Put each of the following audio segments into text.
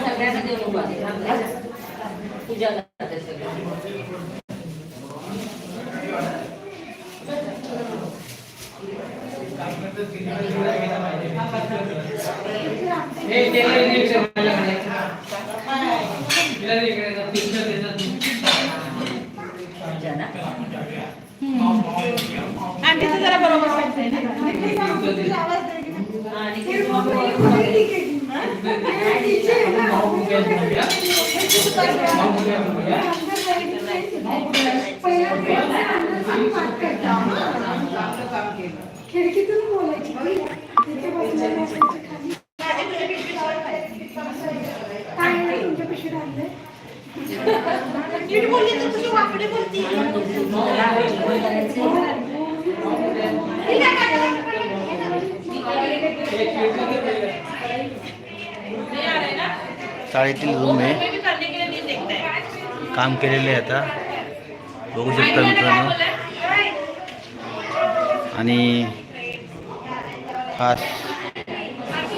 सगळ्यांना देऊन उभा आहे. पूजा करते सगळे पूजा ना आणि ते खिडकीतून बोलायची तिथे बसलेलं असायचं खाली. काय नाही, तुमच्या पिशवीत आणलंय? चाळीतील रूम आहे. काम केलेले आहे आता. बघू शकता मित्रांनो. आणि खास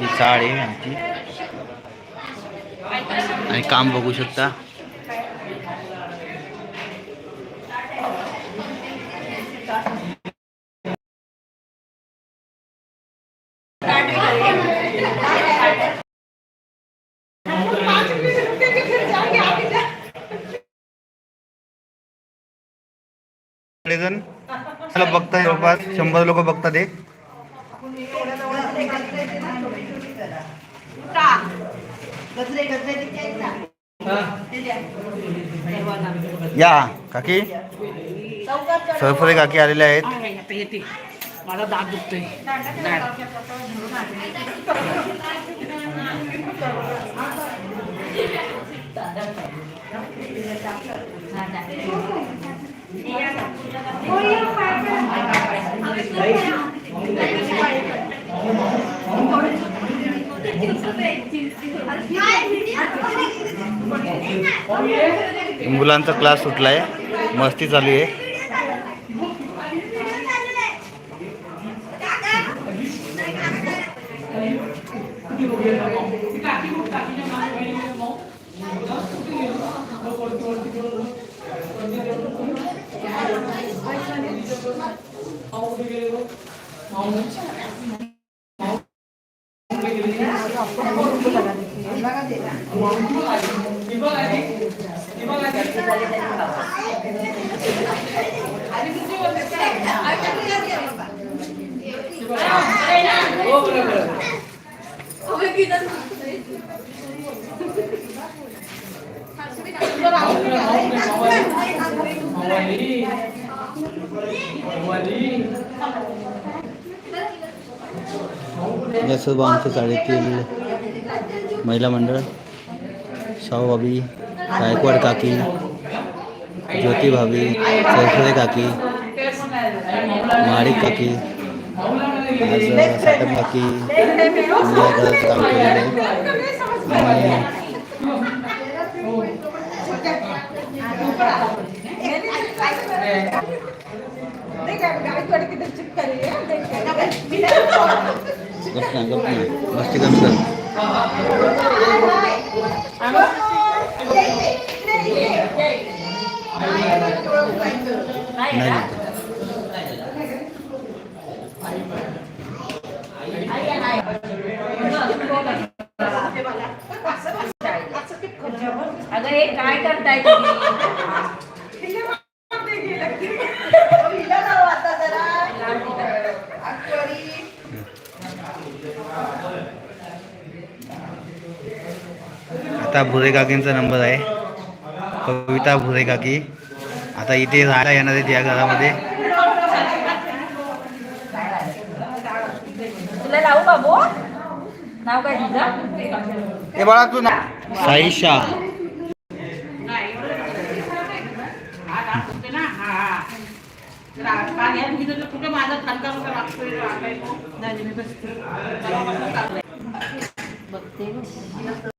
ही चाळ आहे आमची. आणि काम बघू शकता. सगळेजण. बघताय जवळपास शंभर लोक बघतात हे. या काकी. सरफरे काकी आलेले आहेत. आता मला दात दुखतोय. दात. मुलांचा क्लास सुटलाय. मस्ती चालू आहे. Oh, या सर्व आमच्या शाळेतील महिला मंडळ शाहूबाबी गायकवाड काकी ज्योती भाभी सरसरे काकी माळी काकी आज साटम काकी या घरात काम केलेलं आहे आणि गप ना गप ना मस्ती कमी कर अगं हे काय करताय आता भुरे काकींचा नंबर आहे. कविता भुरे काकी आता इथे राहायला येणार आहेत या घरामध्ये. तुला लावू बाबू? नाव काय तुझं? हे बाळा तू ना साई शाह. हा दात दुखते ना हा हा जरा कान यात मी तुझं कुठे माझा थंडा कसा लागतोय वाटायला. नाही, मी बसते. बघते.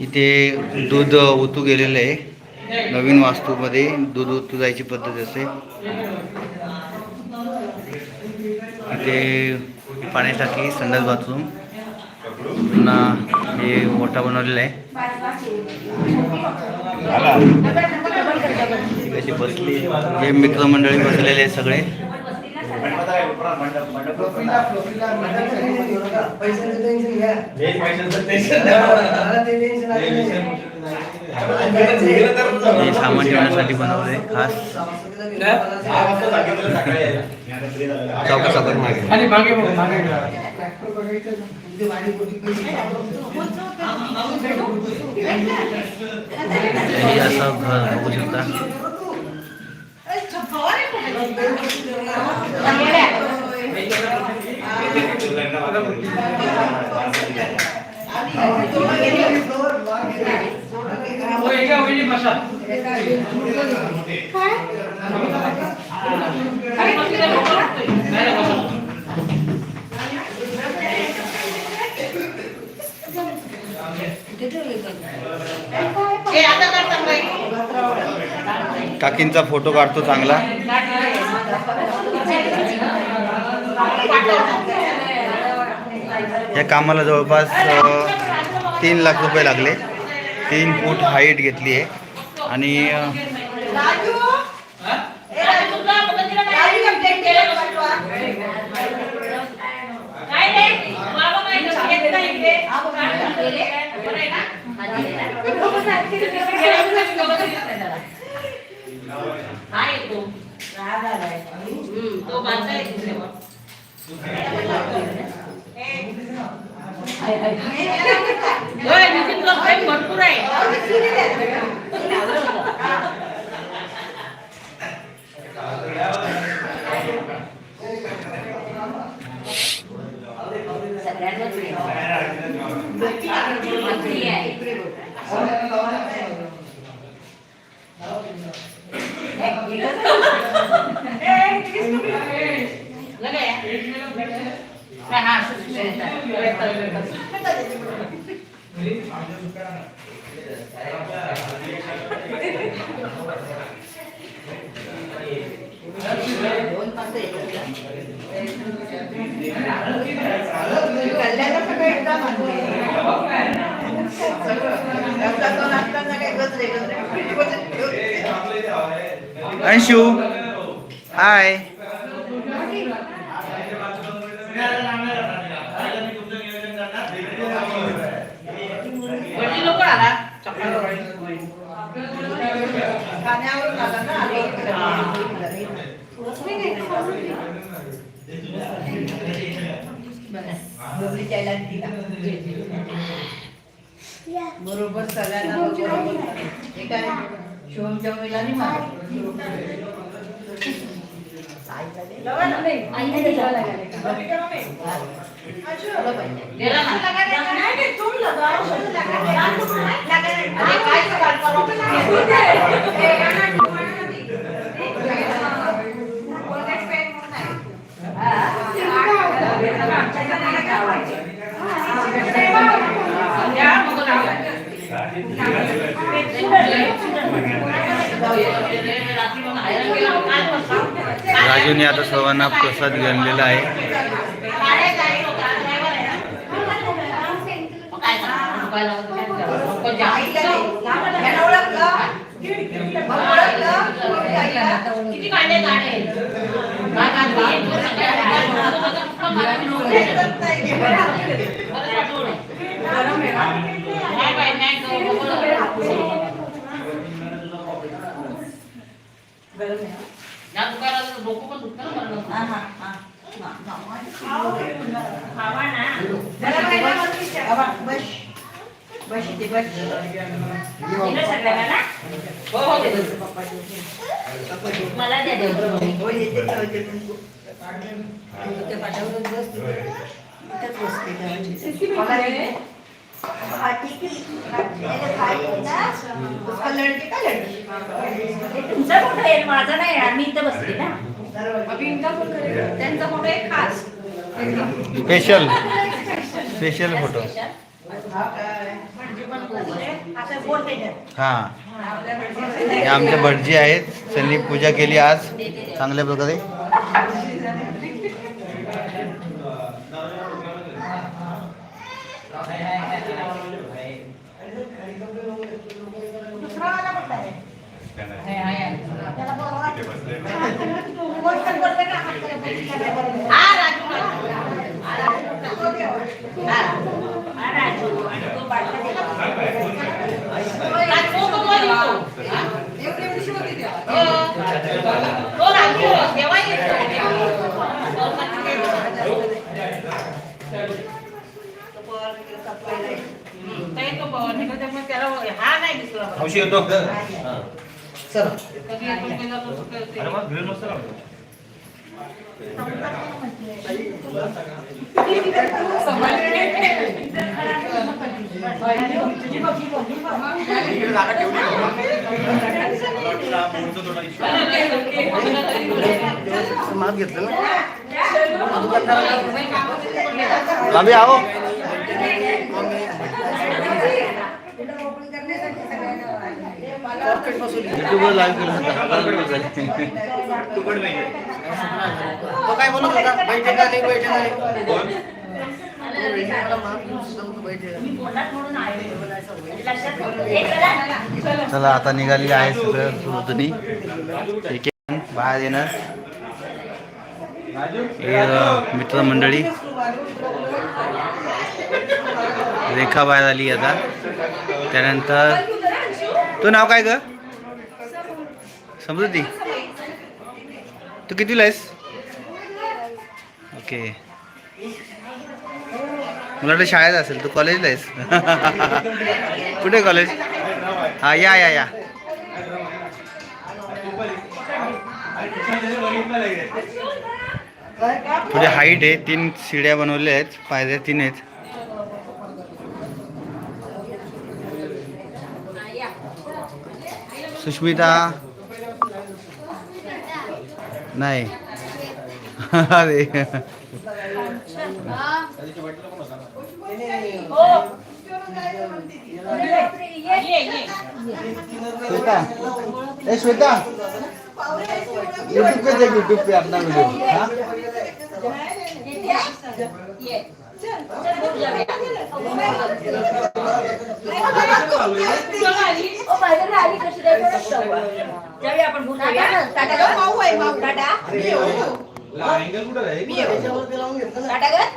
इथे दूध ओतू गेलेलं आहे. नवीन वास्तूमध्ये दूध ओतू जायची पद्धत असते इथे पाणी टाकी संडास बाथरूम. पुन्हा हे मोठा बनवलेला आहे. बसली हे मित्रमंडळी बसलेले आहेत सगळे हे सामान ठेवण्यासाठी बनवलंय. खास. चौका चौकात मागे. हे असं घर बघू शकता ए, आता काय चाललंय? काकींचा फोटो काढतो चांगला. या कामाला जवळपास तीन लाख रुपये लागले. तीन फूट हाईट घेतली आहे. आणि अ, भरपूर आहे सगळ्यांनाच प्रेम. मंत्री आहे. लगे. हा, हा, अंशू हाय वरती लवकर आला. बरोबर सगळ्यांना बरोबर. हे काय? शिवमच्या मुलांनी ना अरे काय या मग रात्री मग हैराण केला काय बसला राजूने आता सर्वांना प्रसाद गणलेला आहे काय काय ड्रायव्हर आहे ना काय सांगतो पण किती काढले गाडे काय या दुकानात डोकं पण दुखतं ना मरण खावा ना दिलं सगळ्यांना ना? हो हो देतो. मला द्या देऊ इथंच लड़के का लड़की. तुमचा कुठं आहे माझा नाही मी इथं बसते ना त्यांचा फोटो एक खास। स्पेशल स्पेशल फोटो हा. हां आमच्या भटजी आहेत. त्यांनी पूजा केली आज चांगल्या प्रकारे हा राजू हा राजू आणि तो बाटला दिला. राजू, तो कोण येतो? हो. तो राजू, तेव्हा काही तो ब- निघाला त्यामुळे त्याला हा नाही दिसला मला. औषध येतो चला. कधी येतो त्याला तो कळते. ग्रिल मस्त लावतो अभि आओ युट्यूबवर लाईव्ह केलं होतं नाही. तो काय बोलत होता? बैठक आली बैठक आली चला आता निघाली आहे सगळं सुरतनी एक बाहेर येणार. हे मित्रमंडळी. रेखा बाहेर आली आता. त्यानंतर तू नाव काय ग? समृद्धी. तू कितीला आहेस? ओके. मला वाटलं शाळेत असेल तू कॉलेजला आहेस. कुठे कॉलेज हा या या या. थोडी हाईट आहे तीन शिड्या बनवल्या आहेत पायऱ्या तीन आहेत. सुष्मिता. नाही. अरे. श्वेता. ए श्वेता. यूट्यूब पे देख यूट्यूब पे अपना वीडियो हाँ? ये. चल, बोल जाऊया. ओ, बाहेर आली कशी काय बरं जाऊया. जाऊया आपण भूक जाऊया. टाटा गं. टाटा. अँगल कुठं आहे टाटा गं.